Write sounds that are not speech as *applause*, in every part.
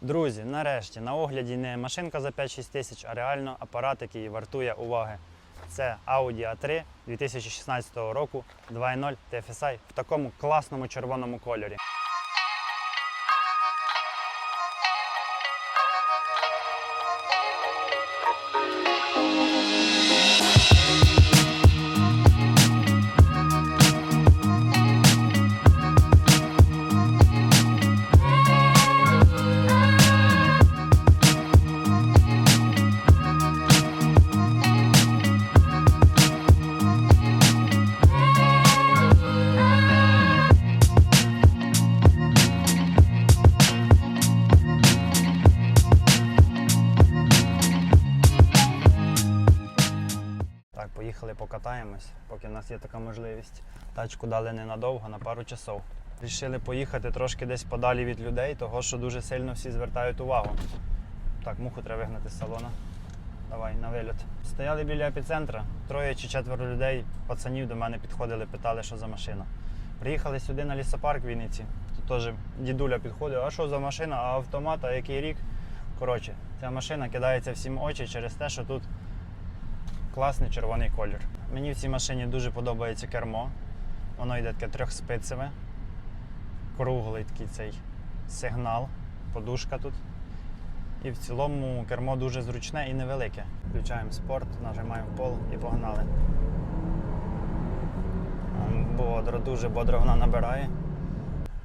Друзі, нарешті на огляді не машинка за 5-6 тисяч, а реально апарат, який вартує уваги. Це Audi A3 2016 року 2.0 TFSI в такому класному червоному кольорі. Поїхали покатаємось, поки в нас є така можливість. Тачку дали ненадовго, на пару часов. Рішили поїхати трошки десь подалі від людей, того що дуже сильно всі звертають увагу. Так, муху треба вигнати з салона. Давай, на виліт. Стояли біля епіцентра, троє чи четверо людей, пацанів до мене підходили, питали, що за машина. Приїхали сюди на лісопарк в Вінниці. Тут теж дідуля підходив, а що за машина, а автомат, а який рік. Коротше, ця машина кидається всім очі через те, що тут класний червоний колір. Мені в цій машині дуже подобається кермо. Воно йде таке трьохспицеве, круглий такий цей сигнал, подушка тут. І в цілому кермо дуже зручне і невелике. Включаємо спорт, нажимаємо пол і погнали. Бодро, дуже бодро вона набирає.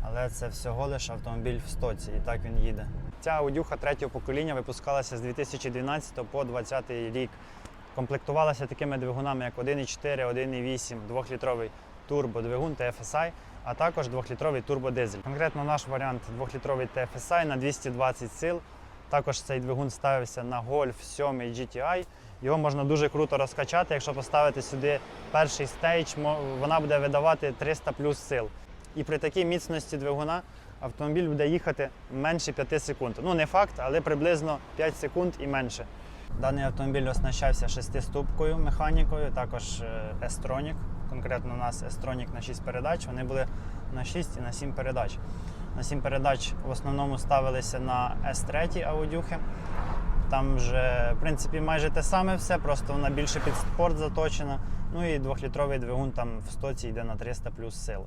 Але це всього лише автомобіль в стоці, і так він їде. Ця аудюха третього покоління випускалася з 2012 по 2020 рік. Комплектувалася такими двигунами, як 1,4, 1,8, 2-літровий турбодвигун TFSI, а також 2-літровий турбодизель. Конкретно наш варіант 2-літровий TFSI на 220 сил. Також цей двигун ставився на Golf 7 GTI. Його можна дуже круто розкачати. Якщо поставити сюди перший стейдж, вона буде видавати 300 плюс сил. І при такій міцності двигуна автомобіль буде їхати менше 5 секунд. Ну не факт, але приблизно 5 секунд і менше. Даний автомобіль оснащався шестиступкою механікою, також е, S-Tronic. Конкретно у нас S-Tronic на 6 передач. Вони були на 6 і на 7 передач. На 7 передач в основному ставилися на S3 аудюхи. Там вже, в принципі, майже те саме все, просто вона більше під спорт заточена. Ну і двохлітровий двигун там в стоці йде на 300 плюс сил.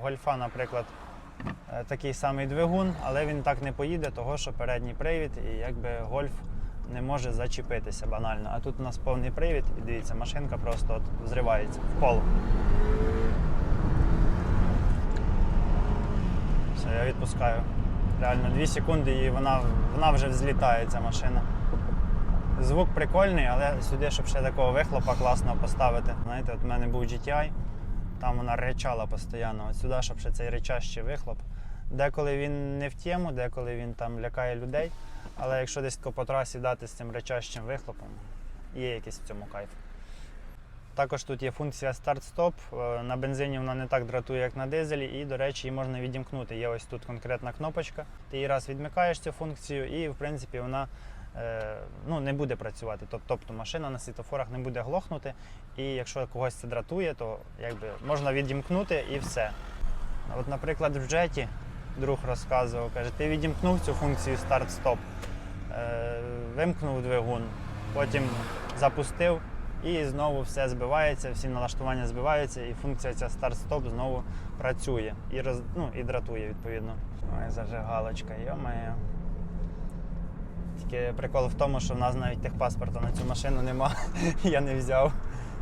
Гольфа, наприклад, е, такий самий двигун, але він так не поїде, того що передній привід і якби гольф не може зачепитися банально. А тут у нас повний привід, і дивіться, машинка просто от взривається в пол. Все, я відпускаю. Реально 2 секунди і вона, вона вже взлітає, ця машина. Звук прикольний, але сюди, щоб ще такого вихлопа класного поставити. Знаєте, от в мене був GTI, там вона речала постійно. От сюди, щоб ще цей речащий вихлоп. Деколи він не в тему, деколи він там лякає людей. Але якщо десь по трасі дати з цим речащим вихлопом, є якийсь в цьому кайф. Також тут є функція старт-стоп. Е, На бензині вона не так дратує, як на дизелі, і, до речі, її можна відімкнути. Є ось тут конкретна кнопочка. Ти її раз відмикаєш цю функцію, і в принципі вона е, ну, не буде працювати. Тобто машина на світофорах не буде глохнути. І якщо когось це дратує, то якби можна відімкнути і все. От, наприклад, в джеті друг розказував, каже, ти відімкнув цю функцію старт-стоп, е, вимкнув двигун, потім запустив і знову все збивається, всі налаштування збиваються, і функція ця старт-стоп знову працює і, роз, ну, і дратує відповідно. Ой, зажигалочка, йо-моє. Тільки прикол в тому, що в нас навіть техпаспорта на цю машину нема, *laughs* я не взяв.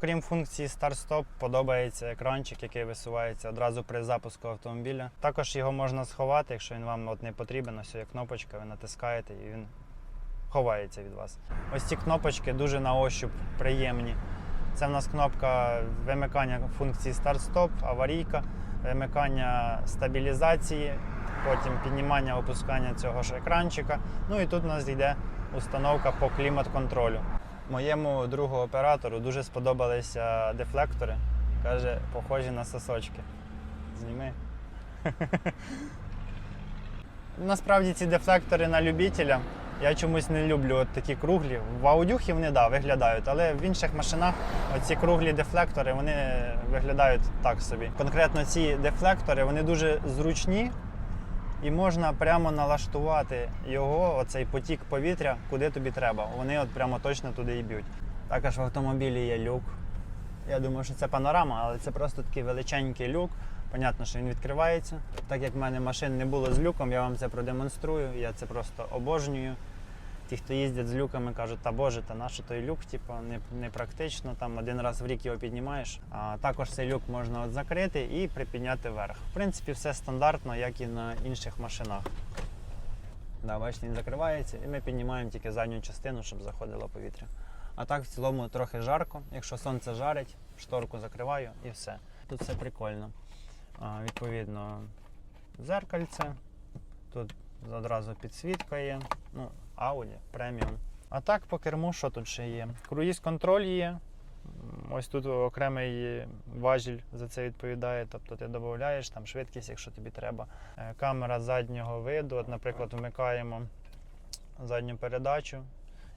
Крім функції старт-стоп, подобається екранчик, який висувається одразу при запуску автомобіля. Також його можна сховати, якщо він вам от не потрібен. Ось є кнопочка, ви натискаєте і він ховається від вас. Ось ці кнопочки дуже на ощуп приємні. Це в нас кнопка вимикання функції старт-стоп, аварійка, вимикання стабілізації, потім піднімання опускання цього ж екранчика. Ну і тут у нас йде установка по клімат-контролю. Моєму другу оператору дуже сподобалися дефлектори. Каже, похожі на сосочки. Зніми. *laughs* Насправді ці дефлектори на любителя. Я чомусь не люблю от такі круглі. В аудюхі вони да, виглядають, але в інших машинах оці круглі дефлектори вони виглядають так собі. Конкретно ці дефлектори вони дуже зручні і можна прямо налаштувати його, оцей потік повітря, куди тобі треба. Вони от прямо точно туди і б'ють. Також в автомобілі є люк. Я думаю, що це панорама, але це просто такий величенький люк. Понятно, що він відкривається. Так як в мене машин не було з люком, я вам це продемонструю. Я це просто обожнюю. Ті, хто їздять з люками, кажуть, та боже, та наш той люк, типу, не, не практично, там один раз в рік його піднімаєш. А також цей люк можна от закрити і припідняти вверх. В принципі, все стандартно, як і на інших машинах. Да, бачите, він закривається, і ми піднімаємо тільки задню частину, щоб заходило повітря. А так в цілому трохи жарко. Якщо сонце жарить, шторку закриваю і все. Тут все прикольно. А, відповідно, зеркальце. Тут одразу підсвітка є. Ну, Audi, преміум. А так по керму, що тут ще є? Круїз контроль є. Ось тут окремий важіль за це відповідає. Тобто ти додаєш там швидкість, якщо тобі треба. Е, Камера заднього виду. От, наприклад, вмикаємо задню передачу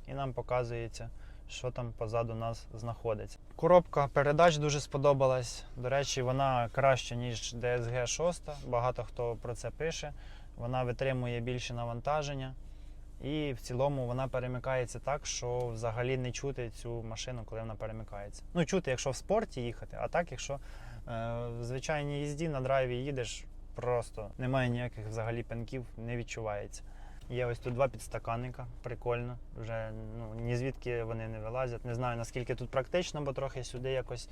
і нам показується, що там позаду нас знаходиться. Коробка передач дуже сподобалась. До речі, вона краще, ніж DSG 6. Багато хто про це пише. Вона витримує більше навантаження. І в цілому вона перемикається так, що взагалі не чути цю машину, коли вона перемикається. Ну, чути, якщо в спорті їхати, а так, якщо е, в звичайній їзді на драйві їдеш, просто немає ніяких взагалі пенків, не відчувається. Є ось тут два підстаканника, прикольно. Вже ну, ні звідки вони не вилазять. Не знаю наскільки тут практично, бо трохи сюди якось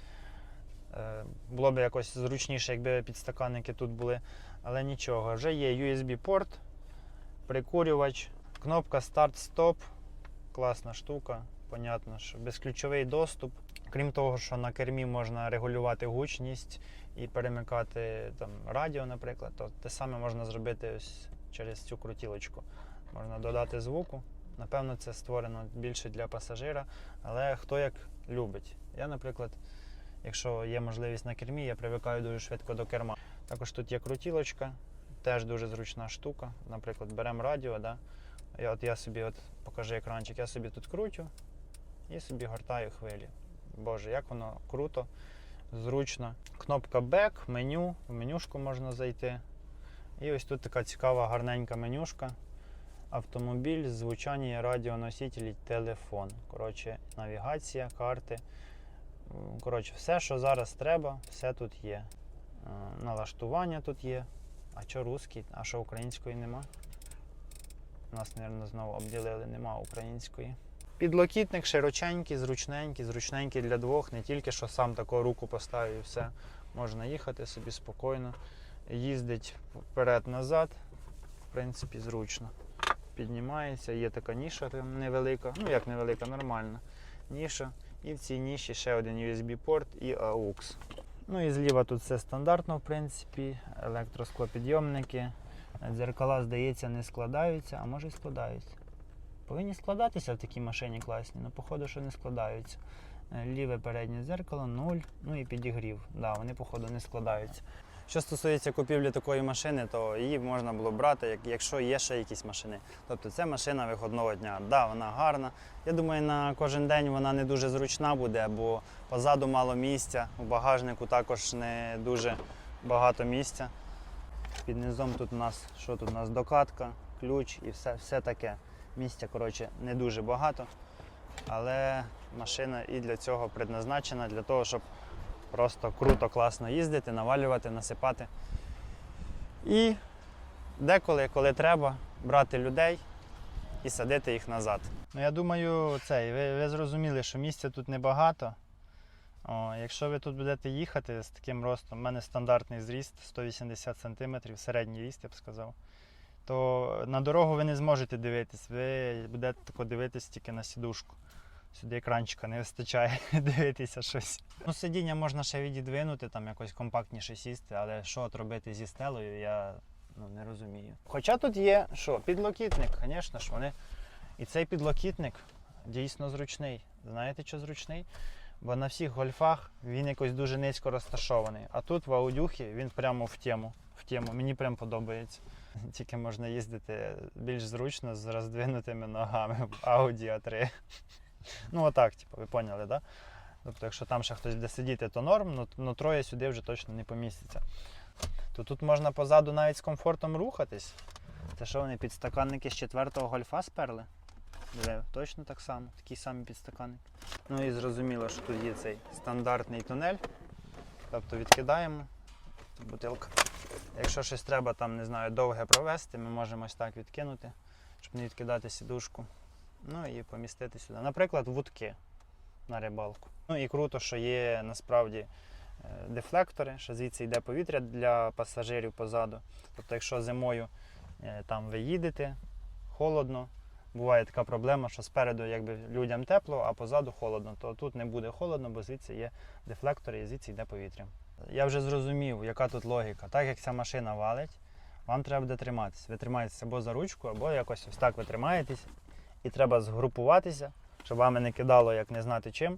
е, було б якось зручніше, якби підстаканники тут були. Але нічого. Вже є USB-порт, прикурювач, кнопка старт-стоп. Класна штука. Понятно, що безключовий доступ. Крім того, що на кермі можна регулювати гучність і перемикати там радіо, наприклад, то те саме можна зробити ось через цю крутілочку. Можна додати звуку. Напевно, це створено більше для пасажира, але хто як любить. Я, наприклад, якщо є можливість на кермі, я привикаю дуже швидко до керма. Також тут є крутілочка, теж дуже зручна штука. Наприклад, беремо радіо, да? І от я собі, от покажи екранчик, я собі тут крутю і собі гортаю хвилі. Боже, як воно круто, зручно. Кнопка Back, меню, в менюшку можна зайти. І ось тут така цікава гарненька менюшка. Автомобіль, звучання, радіоносителі, телефон. Коротше, навігація, карти. Коротше, все, що зараз треба, все тут є. Е, Налаштування тут є. А що русський? А що української нема? Нас, мабуть, знову обділили, нема української. Підлокітник широченький, зручненький, зручненький для двох, не тільки що сам таку руку поставив і все. Можна їхати собі спокійно, їздить вперед-назад. В принципі, зручно. Піднімається, є така ніша невелика, ну як невелика, нормальна ніша. І в цій ніші ще один USB-порт і AUX. Ну і зліва тут все стандартно, в принципі, електросклопідйомники. Дзеркала, здається, не складаються, а може і складаються. Повинні складатися в такій машині класні, але походу, що не складаються. Е, Ліве переднє дзеркало 0, ну і підігрів. Да, вони, походу, не складаються. Що стосується купівлі такої машини, то її можна було брати, якщо є ще якісь машини. Тобто це машина виходного дня. Да, вона гарна. Я думаю, на кожен день вона не дуже зручна буде, бо позаду мало місця, у багажнику також не дуже багато місця. Під низом тут у нас що тут у нас докатка, ключ і все, все таке. Місця, коротше, не дуже багато. Але машина і для цього предназначена, для того, щоб просто круто, класно їздити, навалювати, насипати. І деколи, коли треба, брати людей і садити їх назад. Ну, я думаю, цей, ви, ви зрозуміли, що місця тут небагато. О, якщо ви тут будете їхати з таким ростом, в мене стандартний зріст 180 см, середній ріст, я б сказав, то на дорогу ви не зможете дивитись, ви будете тако дивитись тільки на сідушку. Сюди екранчика не вистачає *laughs* дивитися щось. Ну, сидіння можна ще відідвинути, там якось компактніше сісти, але що от робити зі стелею, я ну, не розумію. Хоча тут є що, підлокітник, звісно ж, вони. І цей підлокітник дійсно зручний. Знаєте, що зручний? Бо на всіх гольфах він якось дуже низько розташований. А тут в аудюхі він прямо в тему. В тему. Мені прям подобається. *laughs* Тільки можна їздити більш зручно з роздвинутими ногами в Audi A3. Ну, отак, типу, ви поняли, да? Тобто, якщо там ще хтось буде сидіти, то норм, ну, ну троє сюди вже точно не поміститься. То тут можна позаду навіть з комфортом рухатись. Це що вони підстаканники з четвертого гольфа сперли? Диви, точно так само, такий самий підстаканник. Ну і зрозуміло, що тут є цей стандартний тунель. Тобто відкидаємо бутилка. Якщо щось треба там, не знаю, довге провести, ми можемо ось так відкинути, щоб не відкидати сідушку. Ну і помістити сюди. Наприклад, вудки на рибалку. Ну і круто, що є насправді е, дефлектори, що звідси йде повітря для пасажирів позаду. Тобто, якщо зимою е, там ви їдете, холодно, буває така проблема, що спереду якби людям тепло, а позаду холодно, то тут не буде холодно, бо звідси є дефлектори і звідси йде повітря. Я вже зрозумів, яка тут логіка. Так як ця машина валить, вам треба буде триматися. Ви тримаєтеся або за ручку, або якось ось так ви тримаєтесь. І треба згрупуватися, щоб вами не кидало як не знати чим.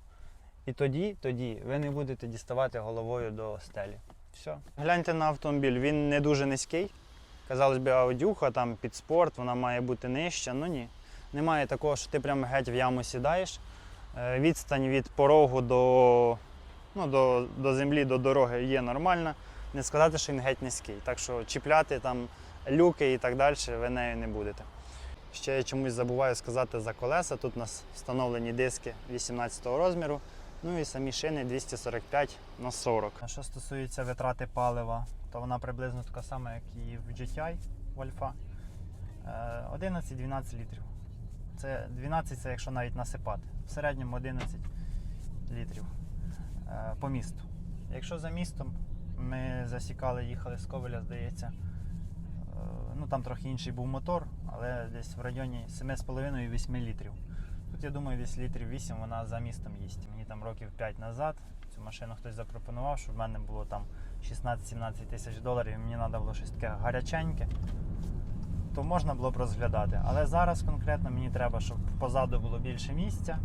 І тоді, тоді ви не будете діставати головою до стелі. Все. Гляньте на автомобіль, він не дуже низький. Казалось би, аудюха там під спорт, вона має бути нижча. Ну ні. Немає такого, що ти прямо геть в яму сідаєш. Е, Відстань від порогу до, ну, до, до землі, до дороги є нормальна. Не сказати, що він геть низький. Так що чіпляти там люки і так далі ви нею не будете. Ще я чомусь забуваю сказати за колеса. Тут у нас встановлені диски 18 розміру, ну і самі шини 245 на 40. Що стосується витрати палива, то вона приблизно така сама, як і в GTI в Альфа. Е, 11-12 літрів. Це 12 це якщо навіть насипати. В середньому 11 літрів е, по місту. Якщо за містом ми засікали, їхали з Ковеля, здається. Е, Ну там трохи інший був мотор, але десь в районі 7,5-8 літрів. Тут я думаю, десь літрів 8 вона за містом їсть. Мені там років 5 назад цю машину хтось запропонував, щоб в мене було там 16-17 тисяч доларів, мені треба було щось таке гаряченьке, то можна було б розглядати. Але зараз конкретно мені треба, щоб позаду було більше місця,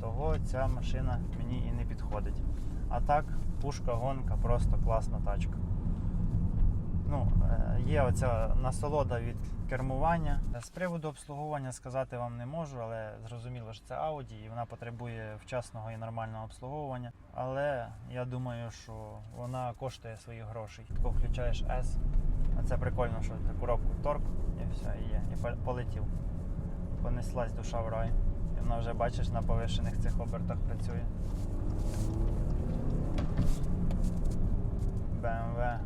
того ця машина мені і не підходить. А так, пушка, гонка, просто класна тачка. Ну, е, є оця насолода від кермування. З приводу обслуговування сказати вам не можу, але зрозуміло, що це Audi і вона потребує вчасного і нормального обслуговування. Але я думаю, що вона коштує своїх грошей. Тако включаєш S. А це прикольно, що коробку торк і все, і є. І полетів. Понеслась душа в рай. І вона вже бачиш на повишених цих обертах працює. BMW.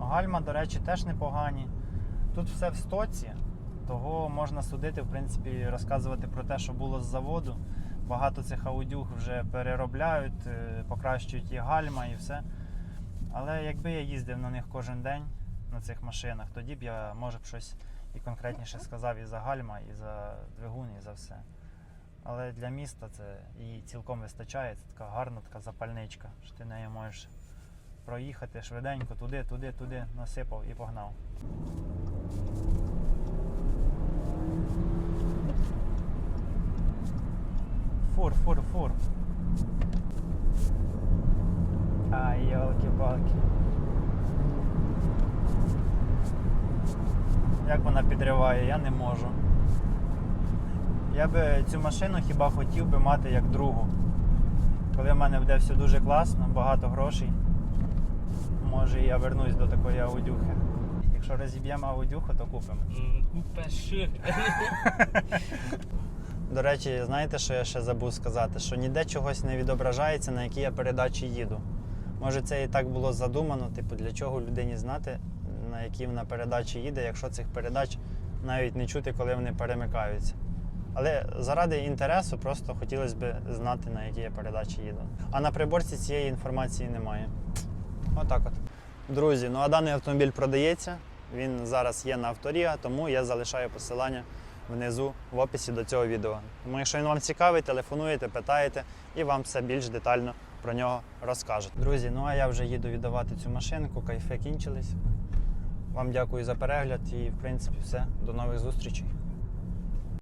Гальма, до речі, теж непогані. Тут все в стоці, того можна судити, в принципі, розказувати про те, що було з заводу. Багато цих аудюг вже переробляють, е, покращують і гальма, і все. Але якби я їздив на них кожен день на цих машинах, тоді б я може б щось і конкретніше сказав і за гальма, і за двигун, і за все. Але для міста це її цілком вистачає. Це така гарна така запальничка, що ти нею можеш проїхати швиденько туди, туди, туди, насипав і погнав. Фур, фур, фур. Ай, йолки-палки. Як вона підриває, я не можу. Я би цю машину хіба хотів би мати як другу. Коли в мене буде все дуже класно, багато грошей, може я вернусь до такої аудюхи. Якщо розіб'ємо аудюху, то купимо. Купеши. *laughs* *laughs* До речі, знаєте, що я ще забув сказати? Що ніде чогось не відображається, на якій я передачі їду. Може, це і так було задумано, типу, для чого людині знати, на якій вона передачі їде, якщо цих передач навіть не чути, коли вони перемикаються. Але заради інтересу просто хотілося б знати, на якій я передачі їду. А на приборці цієї інформації немає. Отак от. Друзі, ну а даний автомобіль продається. Він зараз є на авторія, тому я залишаю посилання внизу в описі до цього відео. Тому якщо він вам цікавий, телефонуєте, питаєте і вам все більш детально про нього розкажуть. Друзі, ну а я вже їду віддавати цю машинку, кайфи кінчились. Вам дякую за перегляд і, в принципі, все. До нових зустрічей.